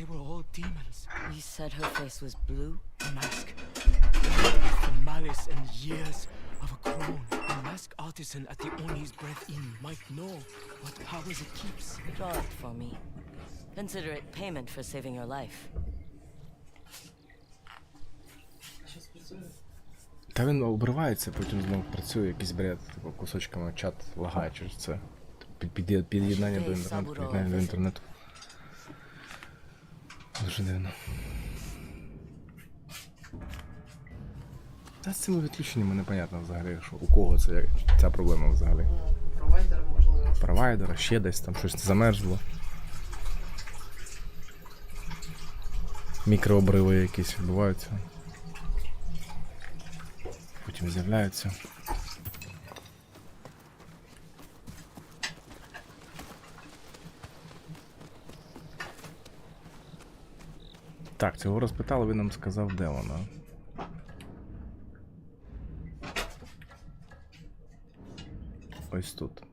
they were all demons. You said her face was blue? A mask. Made with the malice and years of a crone. The mask artisan at the Oni's Breath Inn might know what powers it keeps. Draw it for me. Consider it payment for saving your life. Та він обривається, потім знову працює якийсь бред, типу кусочками чат лагає через це. Під, під, під'єднання до інтернету, під'єднання до інтернету. Дуже дивно. Та з цими відключеннями непонятно взагалі, що у кого це ця проблема взагалі. Провайдер, можливо. Провайдера, ще десь там щось замерзло. Мікрообриви якісь відбуваються. Потім з'являються. Так, цього розпитали, він нам сказав, де вона. Ось тут.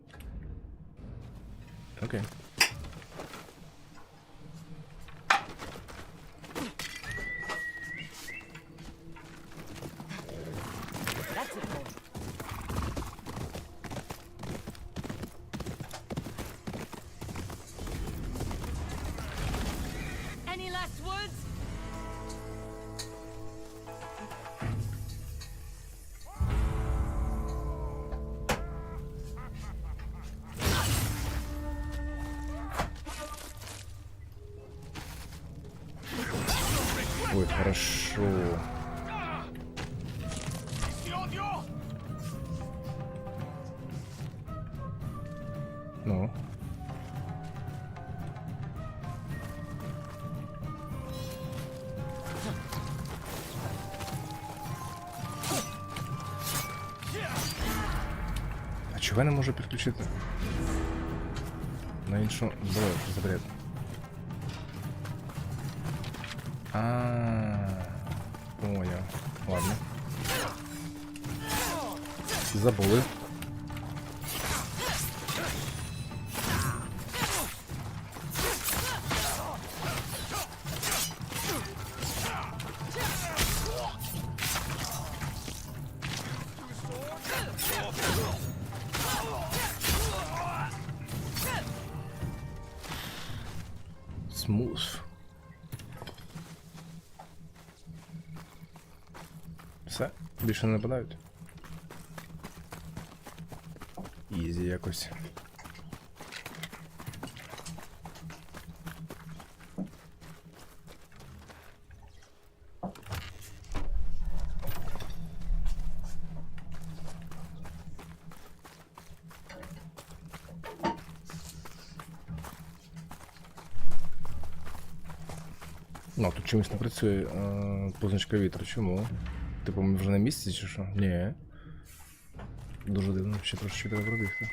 Окей. Ой, хорошо. Ну. А чого я не підключити? На іншу зброю, що за бред? А, понял. Ладно. Забули. Смуз. Все, більше не нападають. Ізі якось. Ну, тут чомусь не працює е, позначка вітру. Чому? Типу, ми вже на місці чи що? Ні. Дуже дивно, ще трошки треба пробігти.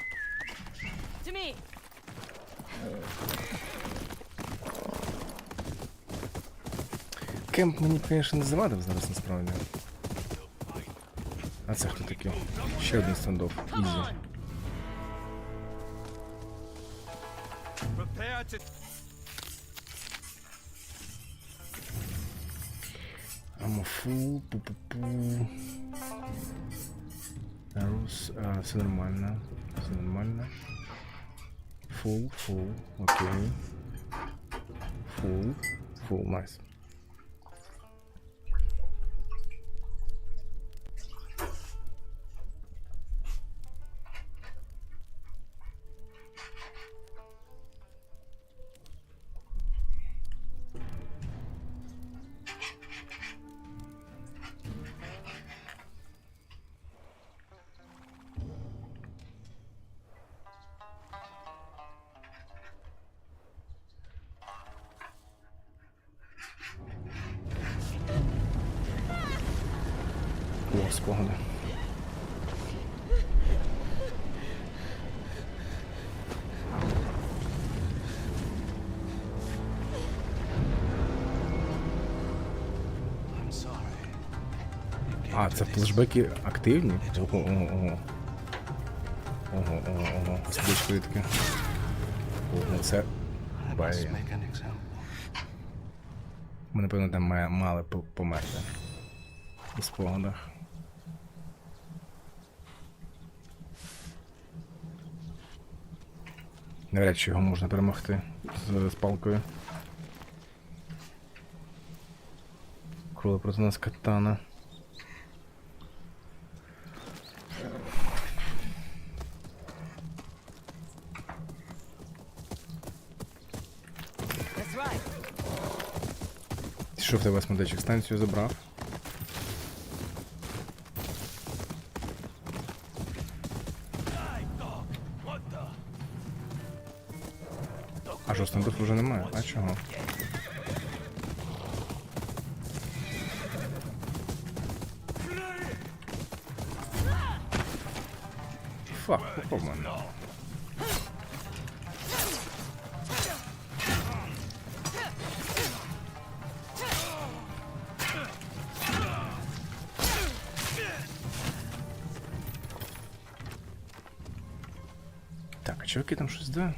Кемп мені, звісно, не завадив зараз насправді. А це хто такий? Ще один стендоф. Ізі. I'm a fool. Boo, boo, boo. Narrows, uh, Slenderman. Slenderman. Fool, fool. Okay. Fool, fool. Nice. О, спогади. А, це флешбеки активні? Ого, ого, ого. Ого, ого, ого. Сплічкою таке. Ого, це. Бай. Ми, напевно, там мали померти. У спогадах. Навряд чи його можна перемогти з, з палкою. Коли проти нас катана. Що в тебе сматечик станцію забрав? А стандарту вже немає? А чого? Фак, попробуємо. Так, а чуваки там щось да?